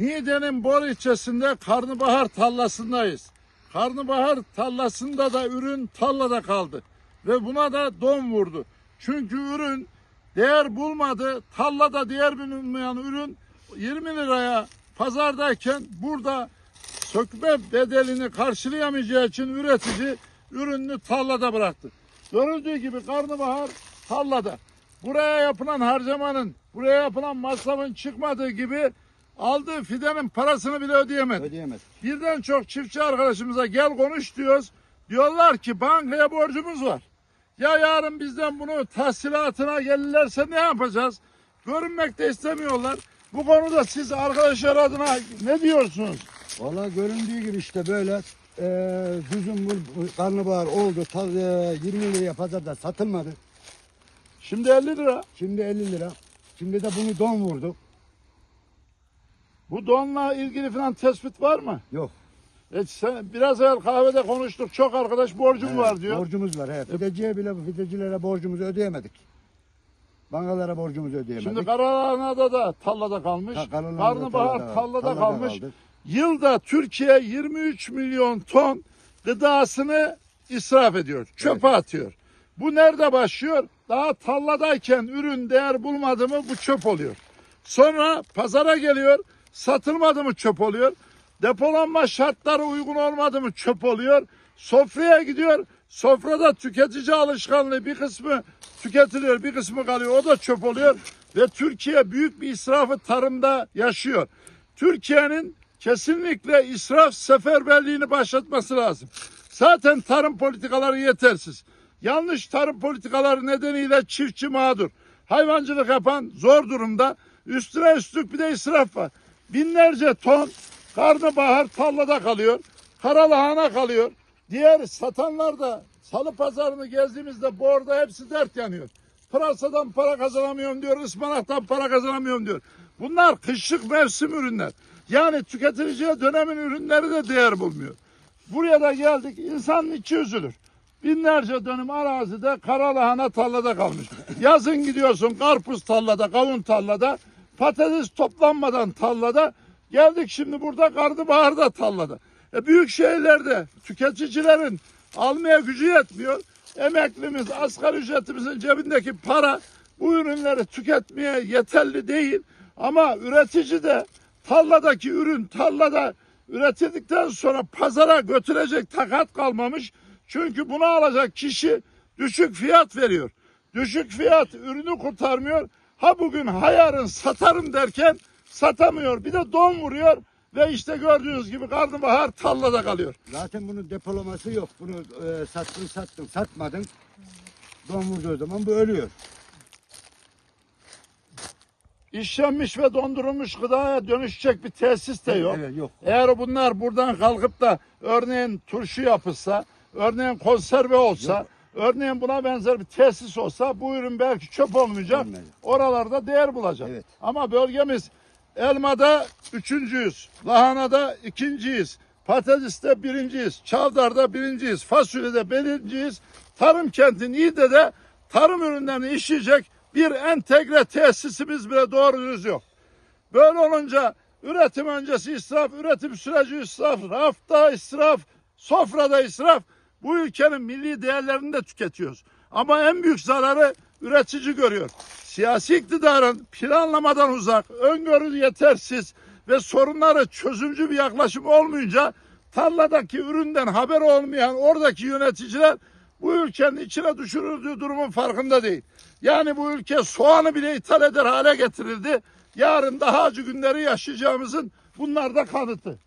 Niğde'nin Bor ilçesinde karnabahar tallasındayız. Karnabahar tallasında da ürün tallada kaldı. Ve buna da don vurdu. Çünkü ürün değer bulmadı. Tallada değer bulunmayan ürün 20 liraya pazardayken burada sökme bedelini karşılayamayacağı için üretici ürününü tallada bıraktı. Görüldüğü gibi karnabahar tallada. Buraya yapılan harcamanın, buraya yapılan masrafın çıkmadığı gibi aldığı fidenin parasını bile ödeyemedi. Ödeyemez. Birden çok çiftçi arkadaşımıza gel konuş diyoruz. Diyorlar ki bankaya borcumuz var. Ya yarın bizden bunu tahsilatına gelirlerse ne yapacağız? Görünmek de istemiyorlar. Bu konuda siz arkadaşlar adına ne diyorsunuz? Valla göründüğü gibi işte böyle e, bu karnabahar oldu. Ta, e, 20 liraya pazarda satılmadı. Şimdi 50 lira. Şimdi 50 lira. Şimdi de bunu don vurdu. Bu donla ilgili falan tespit var mı? Yok. E sen, biraz evvel kahvede konuştuk. Çok arkadaş borcum Evet, var diyor. Borcumuz var. Evet. Fideciye bile fidecilere borcumuzu ödeyemedik. Bankalara borcumuzu ödeyemedik. Şimdi Karalahana'da da tallada kalmış. Ha, Karnabahar tallada- tallada, tallada kalmış. kaldı. Yılda Türkiye 23 milyon ton gıdasını israf ediyor. Çöpe atıyor. Bu nerede başlıyor? Daha talladayken ürün değer bulmadı mı bu çöp oluyor. Sonra pazara geliyor. Satılmadı mı çöp oluyor. Depolanma şartları uygun olmadı mı çöp oluyor. Sofraya gidiyor. Sofrada tüketici alışkanlığı bir kısmı tüketiliyor, bir kısmı kalıyor. O da çöp oluyor. Ve Türkiye büyük bir israfı tarımda yaşıyor. Türkiye'nin kesinlikle israf seferberliğini başlatması lazım. Zaten tarım politikaları yetersiz. Yanlış tarım politikaları nedeniyle çiftçi mağdur. Hayvancılık yapan zor durumda. Üstüne üstlük bir de israf var. Binlerce ton karnabahar tarlada kalıyor. Karalahana kalıyor. Diğer satanlar da salı pazarını gezdiğimizde bu orada hepsi dert yanıyor. Pırasadan para kazanamıyorum diyor, ıspanaktan para kazanamıyorum diyor. Bunlar kışlık mevsim ürünler. Yani tüketiciye dönemin ürünleri de değer bulmuyor. Buraya da geldik, insanın içi üzülür. Binlerce dönüm arazide karalahana tarlada kalmış. Yazın gidiyorsun karpuz tarlada, kavun tarlada, patates toplanmadan tarlada. Geldik şimdi burada karnabahar da tarlada. E büyük şehirlerde tüketicilerin almaya gücü yetmiyor. Emeklimiz, asgari ücretimizin cebindeki para bu ürünleri tüketmeye yeterli değil. Ama üretici de tarladaki ürün tarlada üretildikten sonra pazara götürecek takat kalmamış. Çünkü bunu alacak kişi düşük fiyat veriyor. Düşük fiyat ürünü kurtarmıyor. Ha bugün ha yarın satarım derken satamıyor. Bir de don vuruyor ve işte gördüğünüz gibi karnabahar tarlada kalıyor. Zaten bunun depolaması yok. Bunu e, sattın sattın satmadın. Don vurduğu zaman bu ölüyor. İşlenmiş ve dondurulmuş gıdaya dönüşecek bir tesis de yok. Evet yok. Eğer bunlar buradan kalkıp da örneğin turşu yapılsa, örneğin konserve olsa, örneğin buna benzer bir tesis olsa bu ürün belki çöp olmayacak. Olmayacak. Oralarda değer bulacak. Evet. Ama bölgemiz elmada üçüncüyüz, lahanada ikinciyiz, patateste birinciyiz, çavdarda birinciyiz, fasulyede birinciyiz. Tarım kenti Niğde'de tarım ürünlerini işleyecek bir entegre tesisimiz bile doğru düz yok. Böyle olunca üretim öncesi israf, üretim süreci israf, rafta israf, sofrada israf. Bu ülkenin milli değerlerini de tüketiyoruz. Ama en büyük zararı üretici görüyor. Siyasi iktidarın planlamadan uzak, öngörü yetersiz ve sorunları çözümcü bir yaklaşım olmayınca tarladaki üründen haber olmayan oradaki yöneticiler bu ülkenin içine düşürüldüğü durumun farkında değil. Yani bu ülke soğanı bile ithal eder hale getirildi. Yarın daha acı günleri yaşayacağımızın bunlar da kanıtı.